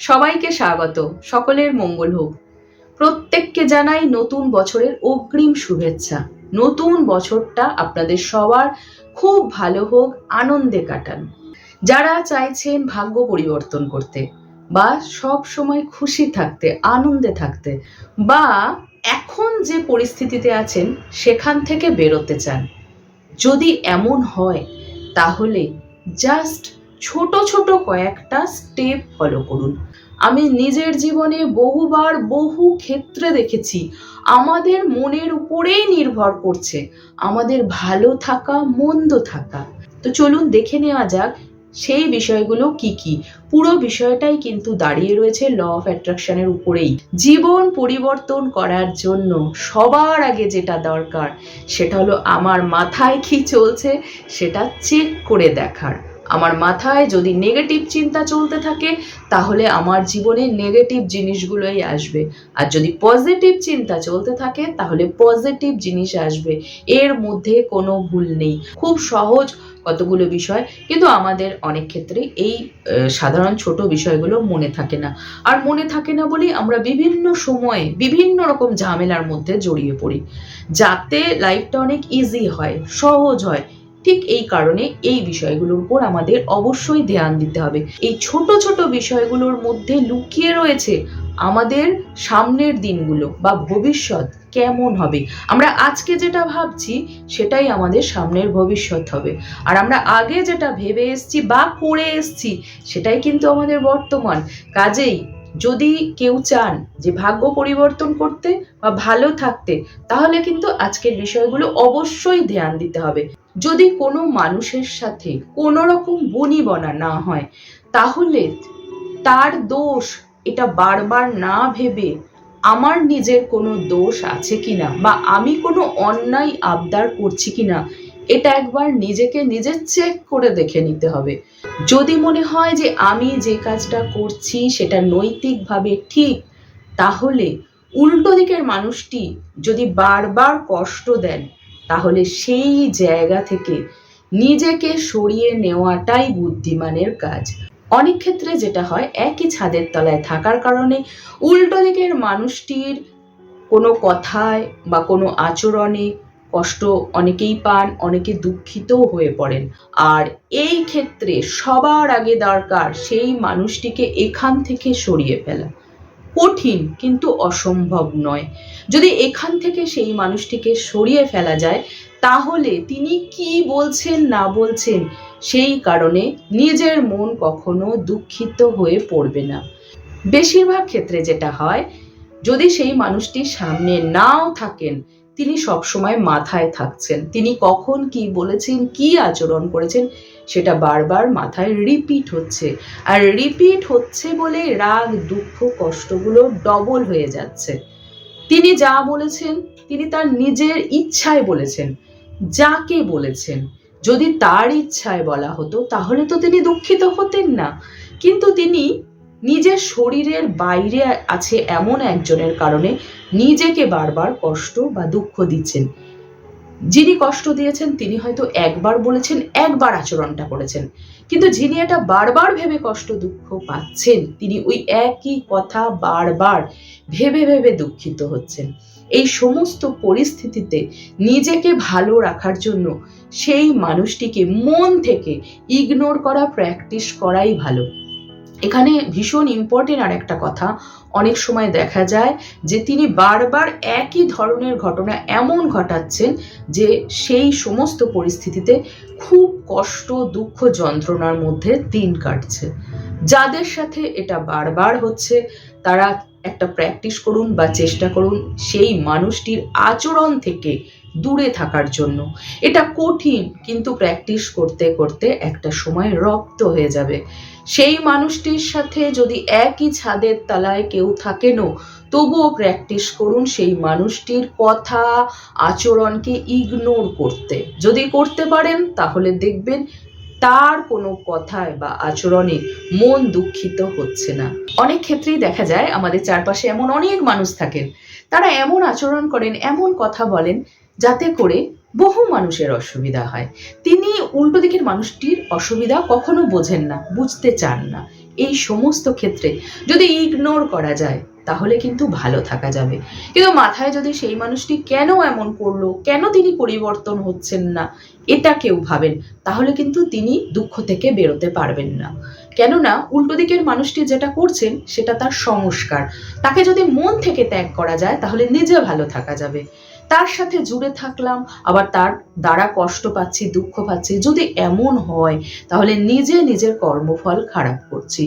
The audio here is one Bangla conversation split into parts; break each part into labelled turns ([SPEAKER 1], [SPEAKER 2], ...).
[SPEAKER 1] সবাইকে স্বাগত, সকলের মঙ্গল হোক। প্রত্যেককে জানাই নতুন বছরের অগ্রিম শুভেচ্ছা। নতুন বছরটা আপনাদের সবার খুব ভালো হোক, আনন্দে কাটান। যারা চাইছেন ভাগ্য পরিবর্তন করতে বা সব সময় খুশি থাকতে, আনন্দে থাকতে বা এখন যে পরিস্থিতিতে আছেন, সেখান থেকে বেরোতে চান। যদি এমন হয়, তাহলে জাস্ট ছোট ছোট কয়েকটা স্টেপ ফলো করুন। আমি নিজের জীবনে বহুবার বহু ক্ষেত্রে দেখেছি, আমাদের মনের উপরেই নির্ভর করছে, আমাদের ভালো থাকা, মন্দ থাকা। তো চলুন দেখে নেওয়া যাক, সেই বিষয়গুলো কি কি? পুরো বিষয়টাই কিন্তু দাঁড়িয়ে রয়েছে ল অফ অ্যাট্রাকশনের উপরেই। জীবন পরিবর্তন করার জন্য সবার আগে যেটা দরকার, সেটা হলো আমার মাথায় কি চলছে, সেটা চেক করে দেখার। আমার মাথায় যদি নেগেটিভ চিন্তা চলতে থাকে, তাহলে আমার জীবনে নেগেটিভ জিনিসগুলোই আসবে। আর যদি পজিটিভ চিন্তা চলতে থাকে, তাহলে পজিটিভ জিনিস আসবে। এর মধ্যে কোনো ভুল নেই। খুব সহজ কতগুলো বিষয়, কিন্তু আমাদের অনেক ক্ষেত্রে এই সাধারণ ছোট বিষয়গুলো মনে থাকে না। আর মনে থাকে না বলেই আমরা বিভিন্ন সময়ে বিভিন্ন রকম ঝামেলার মধ্যে জড়িয়ে পড়ি। যাতে লাইফটা অনেক ইজি হয়, সহজ হয়। ঠিক এই কারণে এই বিষয়গুলোর উপর আমাদের অবশ্যই ধ্যান দিতে হবে। এই ছোট ছোট বিষয়গুলোর মধ্যে লুকিয়ে রয়েছে আমাদের সামনের দিনগুলো বা ভবিষ্যৎ কেমন হবে। আমরা আজকে যেটা ভাবছি সেটাই আমাদের সামনের ভবিষ্যৎ হবে। আর আমরা আগে যেটা ভেবে এসছি বা করে এসছি সেটাই কিন্তু আমাদের বর্তমান। কাজেই যদি কেউ চান যে ভাগ্য পরিবর্তন করতে বা ভালো থাকতে, তাহলে কিন্তু আজকের বিষয়গুলো অবশ্যই ধ্যান দিতে হবে। যদি কোনো মানুষের সাথে কোনো রকম বনিবনা না হয়, তাহলে তার দোষ এটা বারবার না ভেবে আমার নিজের কোনো দোষ আছে কিনা বা আমি কোনো অন্যায় আবদার করছি কিনা, এটা একবার নিজেকে নিজে চেক করে দেখে নিতে হবে। যদি মনে হয় যে আমি যে কাজটা করছি সেটা নৈতিকভাবে ঠিক, তাহলে উল্টো দিকের মানুষটি যদি বারবার কষ্ট দেন, তাহলে সেই জায়গা থেকে নিজেকে সরিয়ে নেওয়াটাই বুদ্ধিমানের কাজ। অনেক ক্ষেত্রে যেটা হয়, একই ছাদের তলায় থাকার কারণে উল্টো দিকের মানুষটির কোনো কথায় বা কোনো আচরণে কষ্ট অনেকেই পান, অনেকে দুঃখিতও হয়ে পড়েন। আর এই ক্ষেত্রে সবার আগে দরকার সেই মানুষটিকে এখান থেকে সরিয়ে ফেলা। কঠিন কিন্তু অসম্ভব নয়। যদি এখান থেকে সেই মানুষটিকে সরিয়ে ফেলা যায়, তাহলে তিনি কি বলছেন, না বলছেন, সেই কারণে নিজের মন কখনো দুঃখিত হয়ে পড়বে না। বেশিরভাগ ক্ষেত্রে যেটা হয়, যদি সেই মানুষটির সামনে নাও থাকেন তিনি সবসময় মাথায় থাকছেন। তিনি কখন কি বলেছেন, কি আচরণ করেছেন, সেটা বারবার মাথায় রিপিট হচ্ছে। আর রিপিট হচ্ছে বলে রাগ, দুঃখ, কষ্টগুলো ডবল হয়ে যাচ্ছে। তিনি যা বলেছেন, তিনি তার নিজের ইচ্ছায় বলেছেন। যাকে বলেছেন, যদি তার ইচ্ছায় বলা হতো, তাহলে তো তিনি দুঃখিত হতেন না। কিন্তু তিনি নিজের শরীরের বাইরে আছে এমন একজনের কারণে নিজেকে বারবার কষ্ট বা দুঃখ দিচ্ছেন। যিনি কষ্ট দিয়েছেন, তিনি হয়তো একবার বলেছেন, একবার আচরণটা করেছেন। কিন্তু যিনি এটা বারবার ভেবে কষ্ট, দুঃখ পাচ্ছেন, তিনি ওই একই কথা বারবার ভেবে ভেবে দুঃখিত হচ্ছেন। এই সমস্ত পরিস্থিতিতে নিজেকে ভালো রাখার জন্য সেই মানুষটিকে মন থেকে ইগনোর করা প্র্যাকটিস করাই ভালো। এখানে ভীষণ ইম্পর্টেন্ট আর একটা কথা অনেক সময় দেখা যায় যে তিনি বারবার একই ধরনের ঘটনা এমন ঘটাচ্ছেন যে সেই সমস্ত পরিস্থিতিতে খুব কষ্ট, দুঃখ, যন্ত্রণার মধ্যে দিন কাটছে। যাদের সাথে এটা বারবার হচ্ছে, তারা একটা প্র্যাকটিস করুন বা চেষ্টা করুন, সেই মানুষটির আচরণ থেকে দূরে থাকার জন্য। এটা কঠিন, কিন্তু প্র্যাকটিস করতে করতে একটা সময় রক্ত হয়ে যাবে। সেই মানুষটির সাথে যদি একই ছাদের তলায় কেউ থাকেনও, তবুও প্র্যাকটিস করুন সেই মানুষটির কথা, আচরণকে ইগনোর করতে। যদি করতে পারেন, তাহলে দেখবেন তার কোনো কথায় বা আচরণে মন দুঃখিত হচ্ছে না। অনেক ক্ষেত্রেই দেখা যায়, আমাদের চারপাশে এমন অনেক মানুষ থাকেন, তারা এমন আচরণ করেন, এমন কথা বলেন যাতে করে বহু মানুষের অসুবিধা হয়। তিনি উল্টো দিকের মানুষটির অসুবিধা কখনো বোঝেন না, বুঝতে চান না। এই সমস্ত ক্ষেত্রে যদি ইগনোর করা যায়, তাহলে কিন্তু ভালো থাকা যাবে। কিন্তু মাথায় যদি সেই মানুষটি কেন এমন করল, কেন তিনি পরিবর্তন হচ্ছেন না, এটা কেউ ভাবেন, তাহলে কিন্তু তিনি দুঃখ থেকে বেরোতে পারবেন না। কেননা উল্টো দিকের মানুষটি যেটা করছেন, সেটা তার সংস্কার। তাকে যদি মন থেকে ত্যাগ করা যায়, তাহলে নিজে ভালো থাকা যাবে। তার সাথে জুড়ে থাকলাম, আবার তার দ্বারা কষ্ট পাচ্ছি, দুঃখ পাচ্ছি, যদি এমন হয়, তাহলে নিজে নিজের কর্মফল খারাপ করছি।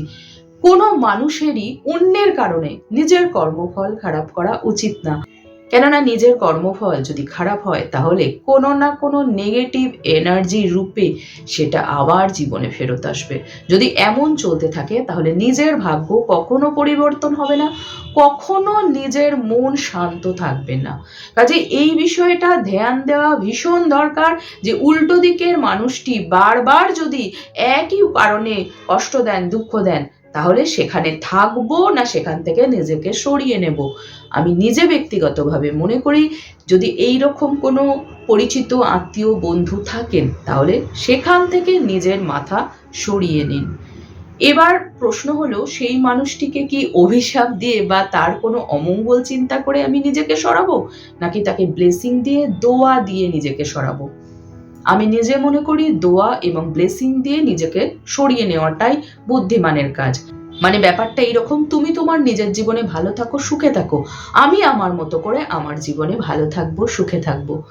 [SPEAKER 1] কোনো মানুষেরই অন্যের কারণে নিজের কর্মফল খারাপ করা উচিত না। কেননা নিজের কর্মফল যদি খারাপ হয়, তাহলে কোনো না কোনো নেগেটিভ এনার্জি রূপে সেটা আবার জীবনে ফেরত আসবে। যদি এমন চলতে থাকে, তাহলে নিজের ভাগ্য কখনো পরিবর্তন হবে না, কখনো নিজের মন শান্ত থাকবে না। কাজে এই বিষয়টা ধ্যান দেওয়া ভীষণ দরকার যে উল্টো দিকের মানুষটি বারবার যদি একই কারণে কষ্ট দেন, দুঃখ দেন তাহলে সেখানে থাকব না সেখান থেকে নিজেকে সরিয়ে নেব? আমি নিজে ব্যক্তিগতভাবে মনে করি যদি এই রকম কোনো পরিচিত আত্মীয় বন্ধু থাকেন, তাহলে সেখান থেকে নিজের মাথা সরিয়ে নিন। এবার প্রশ্ন হলো, সেই মানুষটিকে কি অভিশাপ দিয়ে বা তার কোনো অমঙ্গল চিন্তা করে আমি নিজেকে সরাবো? নাকি তাকে ব্লেসিং দিয়ে, দোয়া দিয়ে নিজেকে সরাবো? আমি নিজে মনে করি দোয়া এবং ব্লেসিং দিয়ে নিজেকে সরিয়ে নেওয়াটাই বুদ্ধিমানের কাজ। মানে ব্যাপারটা এইরকম, তুমি তোমার নিজের জীবনে ভালো থাকো, সুখে থাকো। আমি আমার মতো করে আমার জীবনে ভালো থাকব, সুখে থাকব।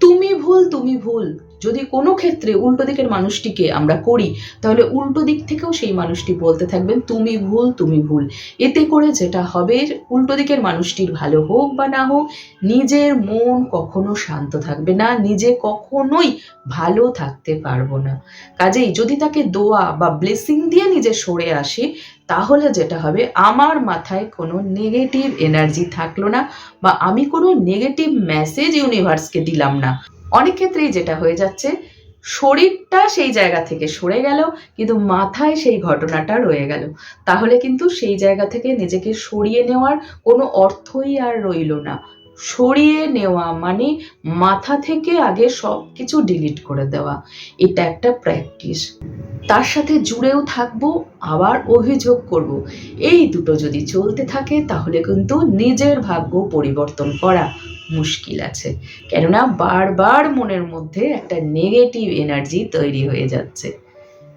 [SPEAKER 1] তুমি ভুল, তুমি ভুল। যদি কোনো ক্ষেত্রে উল্টো দিকের মানুষটিকে আমরা করি, তাহলে উল্টো দিক থেকেও সেই মানুষটি বলতে থাকবেন, তুমি ভুল তুমি ভুল। এতে করে যেটা হবে, উল্টো দিকের মানুষটির ভালো হোক বা না হোক, নিজের মন কখনো শান্ত থাকবে না, নিজে কখনোই ভালো থাকতে পারব না। কাজেই যদি তাকে দোয়া বা ব্লেসিং দিয়ে নিজে সরে আসি, তাহলে যেটা হবে, আমার মাথায় কোনো নেগেটিভ এনার্জি থাকল না বা আমি কোনো নেগেটিভ মেসেজ ইউনিভার্সকে দিলাম না। অনেক ক্ষেত্রেই যেটা হয়ে যাচ্ছে, শরীরটা সেই জায়গা থেকে সরে গেল, কিন্তু মাথায় সেই ঘটনাটা রয়ে গেল। তাহলে কিন্তু সেই জায়গা থেকে নিজেকে সরিয়ে নেওয়ার কোনো অর্থই আর রইল না। সরিয়ে নেওয়া মানে মাথা থেকে আগে সব কিছু ডিলিট করে দেওয়া। এটা একটা প্র্যাকটিস তার সাথে জুড়েও থাকব, আবার অভিযোগ করব। এই দুটো যদি চলতে থাকে, তাহলে কিন্তু নিজের ভাগ্য পরিবর্তন করা মুশকিল আছে। কেননা বারবার মনের মধ্যে একটা নেগেটিভ এনার্জি তৈরি হয়ে যাচ্ছে।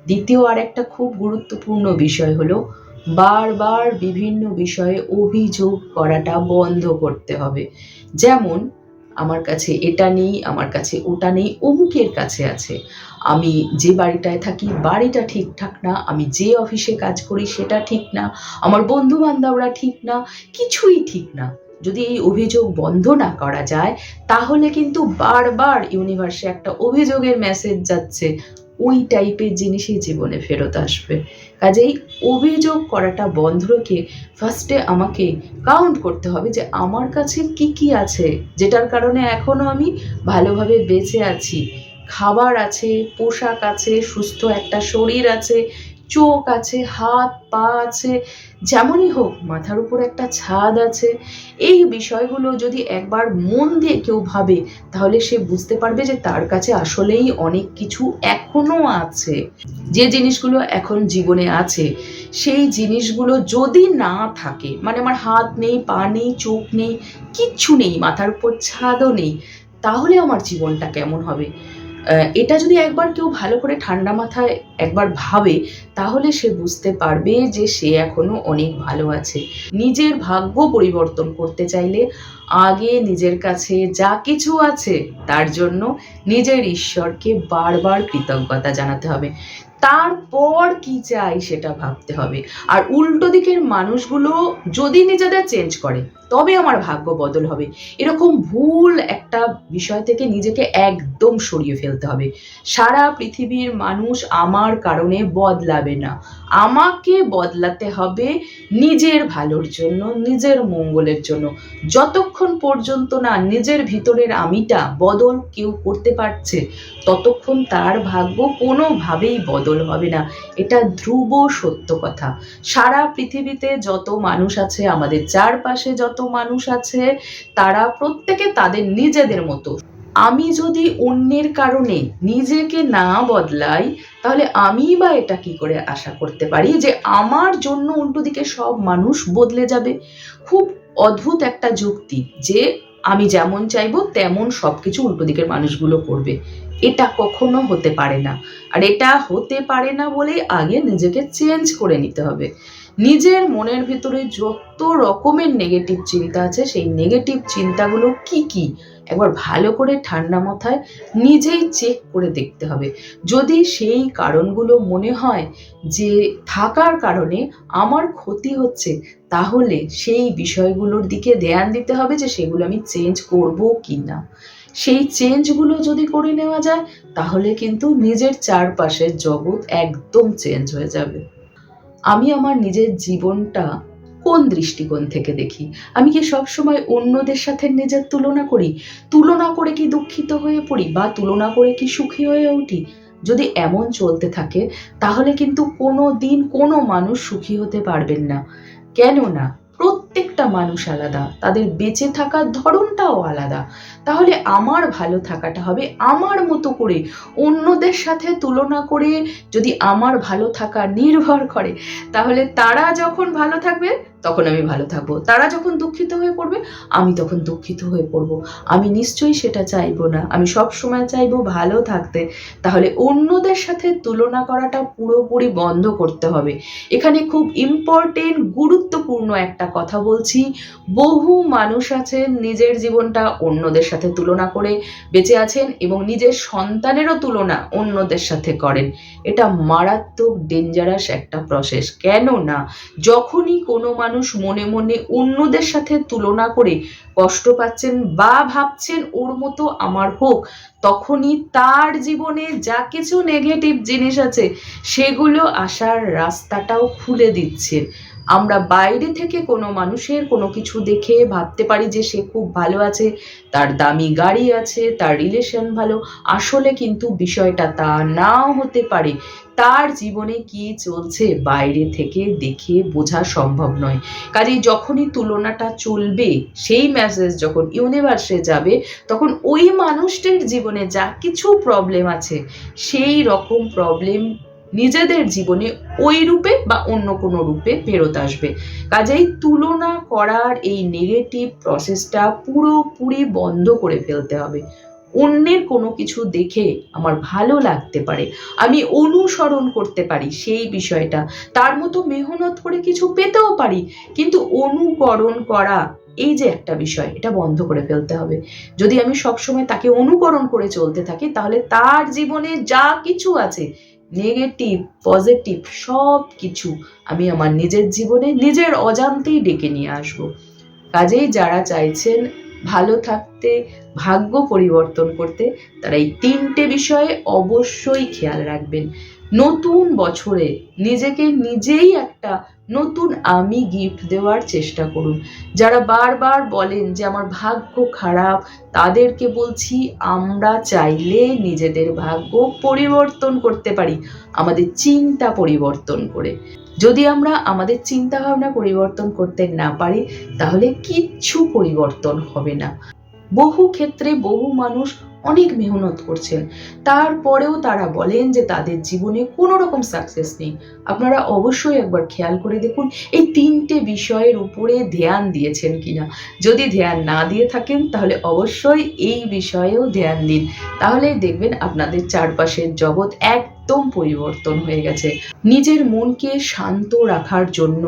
[SPEAKER 1] দ্বিতীয় আর একটা খুব গুরুত্বপূর্ণ বিষয় হলো, বারবার বিভিন্ন বিষয়ে অভিযোগ করাটা বন্ধ করতে হবে। যেমন, আমার কাছে এটা নেই, আমার কাছে ওটা নেই, অমুকের কাছে আছে। আমি যে বাড়িটায় থাকি বাড়িটা ঠিকঠাক না, আমি যে অফিসে কাজ করি সেটা ঠিক না, আমার বন্ধু বান্ধবরা ঠিক না, কিছুই ঠিক না। যদি এই অভিযোগ বন্ধ না করা যায়, তাহলে কিন্তু বারবার ইউনিভার্সে একটা অভিযোগের মেসেজ যাচ্ছে। ওই টাইপের জিনিসই জীবনে ফেরত আসবে। কাজেই অভিযোগ করাটা বন্ধ রেখে ফার্স্টে আমাকে কাউন্ট করতে হবে যে আমার কাছে কি কি আছে, যেটার কারণে এখনও আমি ভালোভাবে বেঁচে আছি। খাবার আছে, পোশাক আছে, সুস্থ একটা শরীর আছে চোখ আছে, হাত, পা আছে, যেমনই হোক, মাথার উপর একটা ছাদ আছে। এই বিষয়গুলো যদি একবার মন দিয়ে কেউ ভাবে, তাহলে সে বুঝতে পারবে যে তার কাছে আসলেই অনেক কিছু এখনও আছে। যে জিনিসগুলো এখন জীবনে আছে, সেই জিনিসগুলো যদি না থাকে মানে আমার হাত নেই, পা নেই, চোখ নেই, কিচ্ছু নেই, মাথার উপর ছাদও নেই, তাহলে আমার জীবনটা কেমন হবে? এটা যদি একবার কেউ ভালো করে ঠান্ডা মাথায় একবার ভাবে, তাহলে সে বুঝতে পারবে যে সে এখনও অনেক ভালো আছে। নিজের ভাগ্য পরিবর্তন করতে চাইলে আগে নিজের কাছে যা কিছু আছে, তার জন্য নিজের ঈশ্বরকে বারবার কৃতজ্ঞতা জানাতে হবে। তারপর কি চাই সেটা ভাবতে হবে। আর উল্টো দিকের মানুষগুলো যদি নিজেদের চেঞ্জ করে তবে আমার ভাগ্য বদল হবে। এরকম ভুল একটা বিষয় থেকে নিজেকে একদম সরিয়ে ফেলতে হবে। সারা পৃথিবীর মানুষ আমার কারণে বদলাবে না। আমাকে বদলাতে হবে নিজের ভালোর জন্য, নিজের মঙ্গলের জন্য। যতক্ষণ পর্যন্ত না নিজের ভিতরের আমিটা বদল কেউ করতে পারছে, ততক্ষণ তার ভাগ্য কোনোভাবেই বদল হবে না। এটা ধ্রুব সত্য কথা। সারা পৃথিবীতে যত মানুষ আছে, আমাদের চারপাশে যত মানুষ আছে, তারা প্রত্যেকে তাদের নিজেদের মতো। আমি যদি অন্যের কারণে নিজেকে না বদলাই, তাহলে আমি বা এটা কি করে আশা করতে পারি যে আমার জন্য উল্টো দিকে সব মানুষ বদলে যাবে? খুব অদ্ভুত একটা যুক্তি যে আমি যেমন চাইব, তেমন সবকিছু উল্টো দিকের মানুষগুলো করবে। এটা কখনো হতে পারে না। আর এটা হতে পারে না বলে আগে নিজেকে চেঞ্জ করে নিতে হবে। নিজের মনের ভিতরে যত রকমের নেগেটিভ চিন্তা আছে, সেই নেগেটিভ চিন্তাগুলো কি কি? একবার ভালো করে ঠান্ডা মাথায় নিজেই চেক করে দেখতে হবে। যদি সেই কারণগুলো মনে হয় যে থাকার কারণে আমার ক্ষতি হচ্ছে, তাহলে সেই বিষয়গুলোর দিকে ধ্যান দিতে হবে যে সেগুলো আমি চেঞ্জ করব কি না সেই চেঞ্জগুলো যদি করে নেওয়া যায়, তাহলে কিন্তু নিজের চারপাশের জগৎ একদম চেঞ্জ হয়ে যাবে। আমি আমার নিজের জীবনটা কোন দৃষ্টিকোণ থেকে দেখি? আমি কি সবসময় অন্যদের সাথে নিজের তুলনা করি? তুলনা করে কি দুঃখিত হয়ে পড়ি বা তুলনা করে কি সুখী হয়ে উঠি? যদি এমন চলতে থাকে, তাহলে কিন্তু কোনো দিন কোনো মানুষ সুখী হতে পারবেন না। কেননা প্রত্যেকটা মানুষ আলাদা। তাদের বেঁচে থাকার ধরনটাও আলাদা। তাহলে আমার ভালো থাকাটা হবে আমার মতো করে অন্যদের সাথে তুলনা করে যদি আমার ভালো থাকা নির্ভর করে, তাহলে তারা যখন ভালো থাকবে তখন আমি ভালো থাকব। তারা যখন দুঃখিত হয়ে পড়বে, আমি তখন দুঃখিত হয়ে পড়ব। আমি নিশ্চয়ই সেটা চাইব না। আমি সব সময় চাইব ভালো থাকতে। তাহলে অন্যদের সাথে তুলনা করাটা পুরোপুরি বন্ধ করতে হবে। এখানে খুব ইম্পর্টেন্ট গুরুত্বপূর্ণ একটা কথা বলছি। বহু মানুষ আছেন, নিজের জীবনটা অন্যদের সাথে তুলনা করে বেঁচে আছেন এবং নিজের সন্তানেরও তুলনা অন্যদের সাথে করেন। এটা মারাত্মক ডেঞ্জারাস একটা প্রসেস কেন না যখনই কোনো মানুষ মনে মনে অন্যদের সাথে তুলনা করে কষ্ট পাচ্ছেন বা ভাবছেন ওর মতো আমার হোক, তখনই তার জীবনে যা কিছু নেগেটিভ জিনিস আছে, সেগুলো আসার রাস্তাটাও খুলে দিচ্ছেন। আমরা বাইরে থেকে কোনো মানুষের কোনো কিছু দেখে ভাবতে পারি যে সে খুব ভালো আছে, তার দামি গাড়ি আছে, তার রিলেশন ভালো। আসলে কিন্তু বিষয়টা তা নাও হতে পারে। তার জীবনে কি চলছে বাইরে থেকে দেখে বোঝা সম্ভব নয়। কাজেই যখনই তুলনাটা চলবে, সেই মেসেজ যখন ইউনিভার্সে যাবে, তখন ওই মানুষটির জীবনে যা কিছু প্রবলেম আছে, সেই রকম প্রবলেম নিজেদের জীবনে ওই রূপে বা অন্য কোনো রূপে ফেরত আসবে। কাজেই তুলনা করার এই নেগেটিভ প্রসেসটা পুরোপুরি বন্ধ করে ফেলতে হবে। অন্যের কোনো কিছু দেখে আমার ভালো লাগতে পারে, আমি অনুসরণ করতে পারি সেই বিষয়টা, তার মতো মেহনত করে কিছু পেতেও পারি, কিন্তু অনুকরণ করা এই যে একটা বিষয়, এটা বন্ধ করে ফেলতে হবে। যদি আমি সবসময় তাকে অনুকরণ করে চলতে থাকি, তাহলে তার জীবনে যা কিছু আছে নেগেটিভ, পজিটিভ সব কিছু আমি আমার নিজের জীবনে নিজের অজান্তেই ডেকে নিয়ে আসব। কাজেই যারা চাইছেন ভালো থাকতে, ভাগ্য পরিবর্তন করতে, তারা এই তিনটে বিষয়ে অবশ্যই খেয়াল রাখবেন। নতুন বছরে নিজেকে নিজেই একটা নতুন আমি গিফট দেওয়ার চেষ্টা করুন। যারা বারবার বলেন যে আমার ভাগ্য খারাপ, তাদেরকে বলছি, আমরা চাইলে নিজেদের ভাগ্য পরিবর্তন করতে পারি, আমাদের চিন্তা পরিবর্তন করে। যদি আমরা আমাদের চিন্তা ভাবনা পরিবর্তন করতে না পারি, তাহলে কিচ্ছু পরিবর্তন হবে না। বহু ক্ষেত্রে বহু মানুষ অনেক মেহনত করছেন। তারপরেও তারা বলেন যে তাদের জীবনে কোনো রকম সাকসেস নেই। আপনারা অবশ্যই একবার খেয়াল করে দেখুন, এই তিনটে বিষয়ের উপরে ধ্যান দিয়েছেন কিনা। যদি ধ্যান না দিয়ে থাকেন, তাহলে অবশ্যই এই বিষয়েও ধ্যান দিন। তাহলে দেখবেন আপনাদের চারপাশের জগৎ এক একদম পরিবর্তন হয়ে গেছে। নিজের মনকে শান্ত রাখার জন্য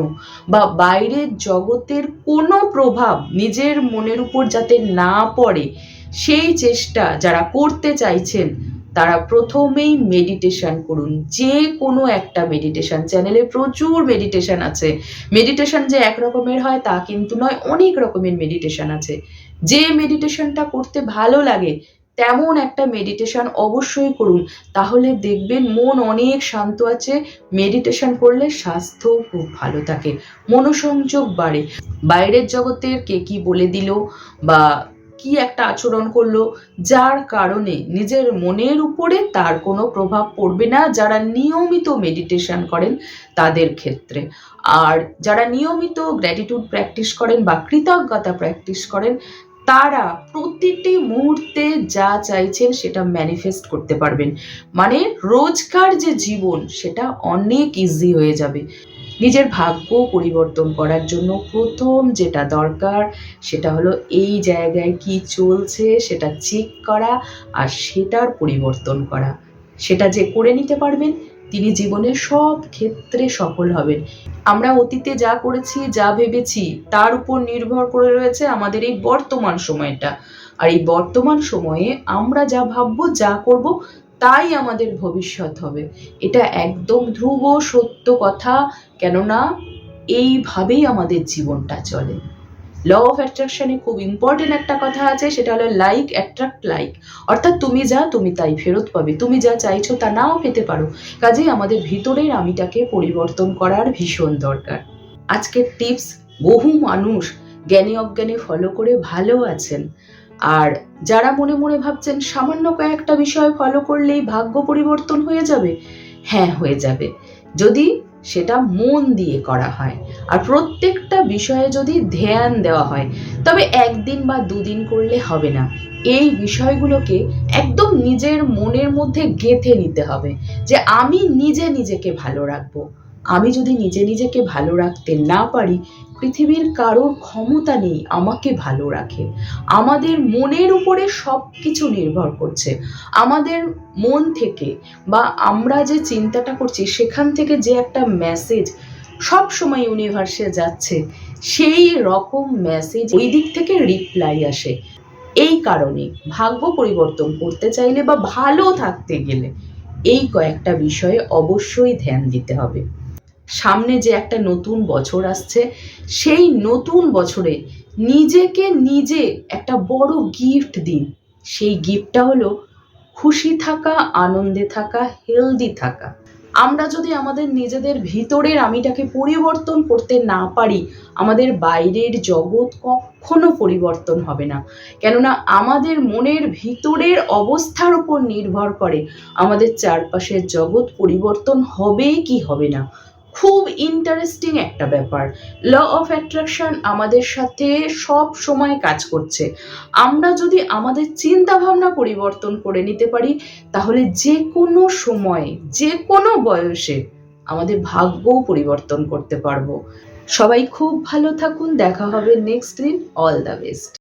[SPEAKER 1] বা বাইরের জগতের কোনো প্রভাব নিজের মনের উপর যাতে না পড়ে সেই চেষ্টা যারা করতে চাইছেন, তারা প্রথমেই মেডিটেশন করুন। যে কোনো একটা মেডিটেশন চ্যানেলে প্রচুর মেডিটেশন আছে। মেডিটেশন যে এক রকমের হয়, তা কিন্তু নয়, অনেক রকমের মেডিটেশন আছে। যে মেডিটেশনটা করতে ভালো লাগে, তেমন একটা মেডিটেশন অবশ্যই করুন। তাহলে দেখবেন মন অনেক শান্ত আছে। মেডিটেশন করলে স্বাস্থ্য খুব ভালো থাকে। মনোসংযোগ বাড়ে। বাইরের জগতের কে কি বলে দিল বা কি একটা আচরণ করল? যার কারণে নিজের মনের উপরে তার কোনো প্রভাব পড়বে না যারা নিয়মিত মেডিটেশন করেন তাদের ক্ষেত্রে। আর যারা নিয়মিত গ্র্যাটিটিউড প্র্যাকটিস করেন বা কৃতজ্ঞতা প্র্যাকটিস করেন, তারা প্রতিটি মুহূর্তে যা চাইছেন সেটা ম্যানিফেস্ট করতে পারবেন। মানে রোজকার যে জীবন, সেটা অনেক ইজি হয়ে যাবে। নিজের ভাগ্য পরিবর্তন করার জন্য প্রথম যেটা দরকার সেটা হলো এই জায়গায় কি চলছে, সেটা চেক করা আর সেটার পরিবর্তন করা। সেটা যে করে নিতে পারবেন, তিনি জীবনে সব ক্ষেত্রে সফল হবেন। আমরা অতীতে যা করেছি, যা ভেবেছি, তার উপর নির্ভর করে রয়েছে আমাদের এই বর্তমান সময়টা। আর এই বর্তমান সময়ে আমরা যা ভাববো, যা করব তাই আমাদের ভবিষ্যৎ হবে। এটা একদম ধ্রুব, সত্য কথা, কেননা এইভাবেই আমাদের জীবনটা চলে। ল অফ অ্যাট্রাকশনে খুব ইম্পর্টেন্ট একটা কথা আছে, সেটা হলো লাইক অ্যাট্রাক্ট লাইক অর্থাৎ তুমি যা, তুমি তাই ফেরত পাবে। তুমি যা চাইছো তা নাও পেতে পারো। কাজেই আমাদের ভিতরের আমিটাকে পরিবর্তন করার ভীষণ দরকার। আজকের টিপস বহু মানুষ জ্ঞানী অজ্ঞানে ফলো করে ভালো আছেন। আর যারা মনে মনে ভাবছেন সামান্য কয়েকটা বিষয় ফলো করলেই ভাগ্য পরিবর্তন হয়ে যাবে হ্যাঁ হয়ে যাবে। যদি সেটা মন দিয়ে করা হয় আর প্রত্যেকটা বিষয়ে যদি ধ্যান দেওয়া হয়, তবে একদিন বা দুদিন করলে হবে না। এই বিষয়গুলোকে একদম নিজের মনের মধ্যে গেঁথে নিতে হবে যে আমি নিজে নিজেকে ভালো রাখব। আমি যদি নিজে নিজেকে ভালো রাখতে না পারি পৃথিবীর কারোর ক্ষমতা নেই, আমাকে ভালো রাখে। আমাদের মনের উপরে সব কিছু নির্ভর করছে। আমাদের মন থেকে বা আমরা যে চিন্তাটা করছি, সেখান থেকে যে একটা মেসেজ সব সময় ইউনিভার্সে যাচ্ছে, সেই রকম মেসেজ ওই দিক থেকে রিপ্লাই আসে। এই কারণে ভাগ্য পরিবর্তন করতে চাইলে বা ভালো থাকতে গেলে এই কয়েকটা বিষয়ে অবশ্যই ধ্যান দিতে হবে। সামনে যে একটা নতুন বছর আসছে, সেই নতুন বছরে নিজেকে নিজে একটা বড় গিফট দিন। সেই গিফটটা হলো খুশি থাকা, আনন্দে থাকা হেলদি থাকা। আমরা যদি আমাদের নিজেদের ভিতরের আমিটাকে পরিবর্তন করতে না পারি, আমাদের বাইরের জগৎ কখনো পরিবর্তন হবে না। কেননা আমাদের মনের ভিতরের অবস্থার উপর নির্ভর করে আমাদের চারপাশের জগৎ পরিবর্তন হবে কি হবে না। খুব ইন্টারেস্টিং একটা ব্যাপার। ল অফ অ্যাট্রাকশন আমাদের সাথে সব সময় কাজ করছে। আমরা যদি আমাদের চিন্তা ভাবনা পরিবর্তন করে নিতে পারি, তাহলে যে কোনো সময়ে, যে কোনো বয়সে আমাদের ভাগ্যও পরিবর্তন করতে পারব। সবাই খুব ভালো থাকুন, দেখা হবে নেক্সট দিন। All the best